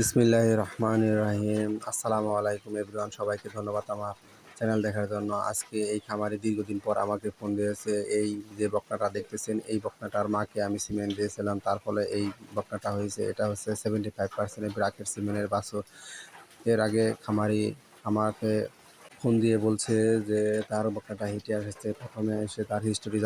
বিসমিল্লাহ রহমান রাহিম। আসসালামু আলাইকুম এভরিওয়ান, সবাইকে ধন্যবাদ আমার চ্যানেল দেখার জন্য। আজকে এই খামারে দীর্ঘদিন পর আমাকে ফোন দিয়েছে, এই যে বকনাটা দেখতেছেন, এই বকনাটার মাকে আমি সিমেন্ট দিয়েছিলাম, তার ফলে এই বকনাটা হয়েছে, এটা হচ্ছে সেভেন্টি ফাইভ পার্সেন্ট ব্রাকের সিমেন্টের বাছুর। এর আগে খামারি আমাকে ফোন দিয়ে বলছে যে, তার বকনাটা হিটে এসেছে প্রথমে এসে তার হিস্টোরি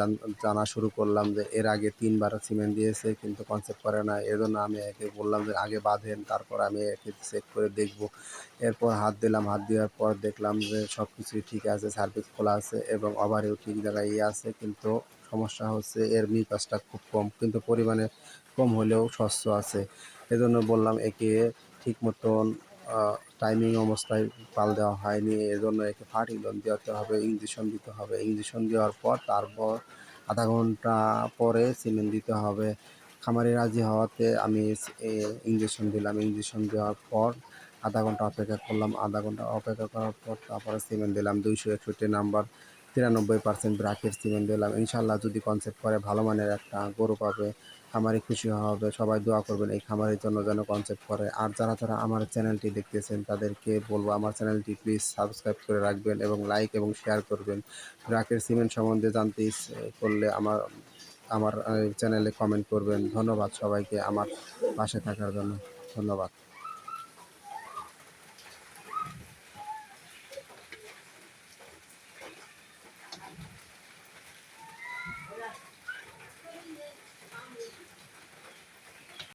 জানা শুরু করলাম যে, এর আগে তিনবার সিমেন্ট দিয়েছে, কিন্তু কনসেপ্ট করে না। এজন্য আমি একে বললাম যে, আগে বাঁধেন, তারপর আমি একে চেক করে দেখব। এরপর হাত দিলাম, হাত দেওয়ার পর দেখলাম যে সব কিছুই ঠিক আছে সার্ভিস খোলা আছে এবং ওভারেও ঠিক জায়গায় ইয়ে আছে, কিন্তু সমস্যা হচ্ছে এর মিপাসটা খুব কম, কিন্তু পরিমাণে কম হলেও স্বচ্ছ আছে। এজন্য বললাম একে ঠিক মতন টাইমিং অবস্থায় পাল দেওয়া হয়নি, এজন্য একে ফার্টি লোন দেওয়াতে হবে ইঞ্জেকশন দিতে হবে। ইঞ্জেকশন দেওয়ার পর তারপর আধা ঘণ্টা পরে সিমেন্ট দিতে হবে। খামারি রাজি হওয়াতে আমি ইঞ্জেকশন দিলাম। ইঞ্জেকশন দেওয়ার পর আধা ঘণ্টা অপেক্ষা করলাম। আধা ঘণ্টা অপেক্ষা করার পর তারপরে সিমেন্ট দিলাম। দুইশো একষট্টি নাম্বার তিরানব্বই পার্সেন্ট ব্রাকের সিমেন্ট দিলাম। ইনশাল্লাহ যদি কনসেপ্ট করে, ভালো মানের একটা গরু পাবে, খামারি খুশি হবে, সবাই দোয়া করবেন এই খামারের জন্য যেন কনসেপ্ট করে। আর যারা যারা আমার চ্যানেলটি দেখতেছেন, তাদেরকে বলব আমার চ্যানেলটি প্লিজ সাবস্ক্রাইব করে রাখবেন এবং লাইক এবং শেয়ার করবেন। ব্রাকের সিমেন্ট সম্বন্ধে জানতে করলে আমার আমার চ্যানেলে কমেন্ট করবেন। ধন্যবাদ সবাইকে আমার পাশে থাকার জন্য। ধন্যবাদ।